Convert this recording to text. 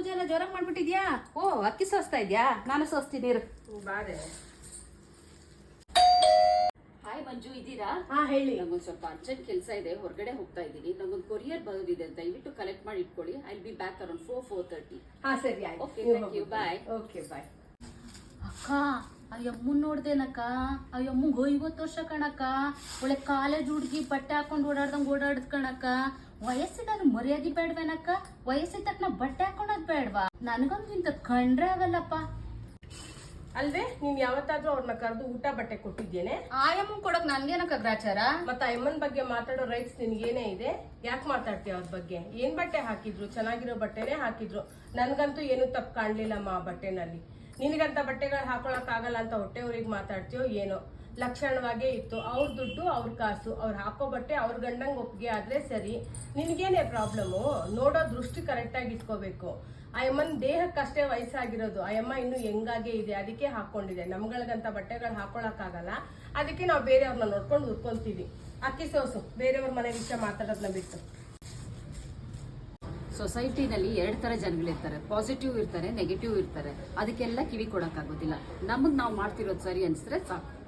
ಪೂಜೆ ಎಲ್ಲ ಜೋರಾಗಿ ಮಾಡ್ಬಿಟ್ಟಿದ್ಯಾ? ಓ ಅಕ್ಕಿ ಸೋಸ್ತಾ ಇದ್ಯಾ? ನಾನು ಸೋಸ್ತೀನಿ ಇರು. ಬಾರೆ ಹಾಯ್ ಮಂಜು ಇದ್ದೀರಾ? ಹಾ ಹೇಳಿ. ನಂಗೊಂದು ಸ್ವಲ್ಪ ಅರ್ಜೆಂಟ್ ಕೆಲಸ ಇದೆ ಹೊರಗಡೆ ಹೋಗ್ತಾ ಇದ್ದೀನಿ. ನಂಗೊಂದು ಕೊರಿಯರ್ ಬರೋದಿದೆ ದಯವಿಟ್ಟು ಕಲೆಕ್ಟ್ ಮಾಡಿ ಇಟ್ಕೊಳ್ಳಿ. I be back around four four thirty ಹಾ ಸರಿ ಆಯ್ತು. Okay thank you bye. Okay bye ಅಕ್ಕ ಅಯ್ಯಮ್ಮನ್ ಯಮ್ಮನ್ ನೋಡ್ದೇನಕ್ಕ? ಆ ಯಮ್ಮಂಗ್ ಐವತ್ತು ವರ್ಷ ಕಣಕ್ಕ. ಒಳ್ಳೆ ಕಾಲೇಜ್ ಹುಡ್ಗಿ ಬಟ್ಟೆ ಹಾಕೊಂಡು ಓಡಾಡ್ದಂಗ್ ಓಡಾಡದ್ ಕಣಕ್ಕ. ವಯಸ್ಸಿದಾಗ ಮರ್ಯಾದೆ ಬೇಡವೇನಕ್ಕ? ವಯಸ್ಸಿದ ತಕ್ಕ ಬಟ್ಟೆ ಹಾಕೊಂಡದ್ ಬೇಡ್ವಾ? ನನಗೊಂದು ಇಂಥ ಕಂಡ್ರೆ ಆಗಲ್ಲಪ್ಪ. ಅಲ್ವೇ ನೀನ್ ಯಾವತ್ತಾದ್ರೂ ಅವ್ರನ್ನ ಕರೆದು ಊಟ ಬಟ್ಟೆ ಕೊಟ್ಟಿದ್ದೇನೆ? ಆಯಮ್ಮ ಕೊಡೋಕೆ ಕೊಡಕ್ ನನ್ಗೇನಕ್ಕ ಗ್ರಾಚಾರ? ಮತ್ತೆ ಅಮ್ಮನ್ ಬಗ್ಗೆ ಮಾತಾಡೋ ರೈಟ್ಸ್ ನಿನ್ಗೇನೇ ಇದೆ? ಯಾಕೆ ಮಾತಾಡ್ತೀಯ ಅವ್ರ ಬಗ್ಗೆ? ಏನ್ ಬಟ್ಟೆ ಹಾಕಿದ್ರು? ಚೆನ್ನಾಗಿರೋ ಬಟ್ಟೆನೇ ಹಾಕಿದ್ರು. ನನ್ಗಂತೂ ಏನು ತಪ್ಪು ಕಾಣ್ಲಿಲ್ಲಮ್ಮ ಆ ಬಟ್ಟೆನಲ್ಲಿ. ನಿನಗಂತ ಬಟ್ಟೆಗಳು ಹಾಕೊಳಕ್ ಆಗಲ್ಲ ಅಂತ ಹೊಟ್ಟೆ ಊರಿಗೆ ಮಾತಾಡ್ತೀಯೋ ಏನೋ? ಲಕ್ಷಣವಾಗೇ ಇತ್ತು. ಅವ್ರ ದುಡ್ಡು ಅವ್ರ ಕಾಸು. ಅವ್ರು ಹಾಕೋ ಬಟ್ಟೆ ಅವ್ರ ಗಂಡಂಗೆ ಒಪ್ಪಿಗೆ ಆದ್ರೆ ಸರಿ. ನಿನಗೇನೇ ಪ್ರಾಬ್ಲಮ್ಮು ನೋಡೋ ದೃಷ್ಟಿ ಕರೆಕ್ಟಾಗಿ ಇಟ್ಕೋಬೇಕು. ಆ ಅಮ್ಮನ ದೇಹಕ್ಕಷ್ಟೇ ವಯಸ್ಸಾಗಿರೋದು. ಆ ಅಮ್ಮ ಇನ್ನು ಹೆಂಗಾಗೆ ಇದೆ. ಅದಕ್ಕೆ ಹಾಕೊಂಡಿದೆ. ನಮ್ಗಳಿಗಂತ ಬಟ್ಟೆಗಳು ಹಾಕೊಳಕ್ಕಾಗಲ್ಲ. ಅದಕ್ಕೆ ನಾವು ಬೇರೆಯವ್ರನ್ನ ನೋಡ್ಕೊಂಡು ಉರ್ಕೊಂತೀವಿ. ಅಕ್ಕಿ ಸೋಸು. ಬೇರೆಯವ್ರ ಮನೆ ವಿಷಯ ಮಾತಾಡೋದನ್ನ ಬಿಟ್ಟು. ಸೊಸೈಟಿನಲ್ಲಿ ಎರಡು ತರ ಜನಗಳಿರ್ತಾರೆ. ಪಾಸಿಟಿವ್ ಇರ್ತಾರೆ, ನೆಗೆಟಿವ್ ಇರ್ತಾರೆ. ಅದಕ್ಕೆಲ್ಲ ಕಿವಿ ಕೊಡೋಕ್ಕಾಗೋದಿಲ್ಲ. ನಮಗೆ ನಾವು ಮಾಡ್ತಿರೋದು ಸರಿ ಅನ್ಸಿದ್ರೆ ಸಾಕು.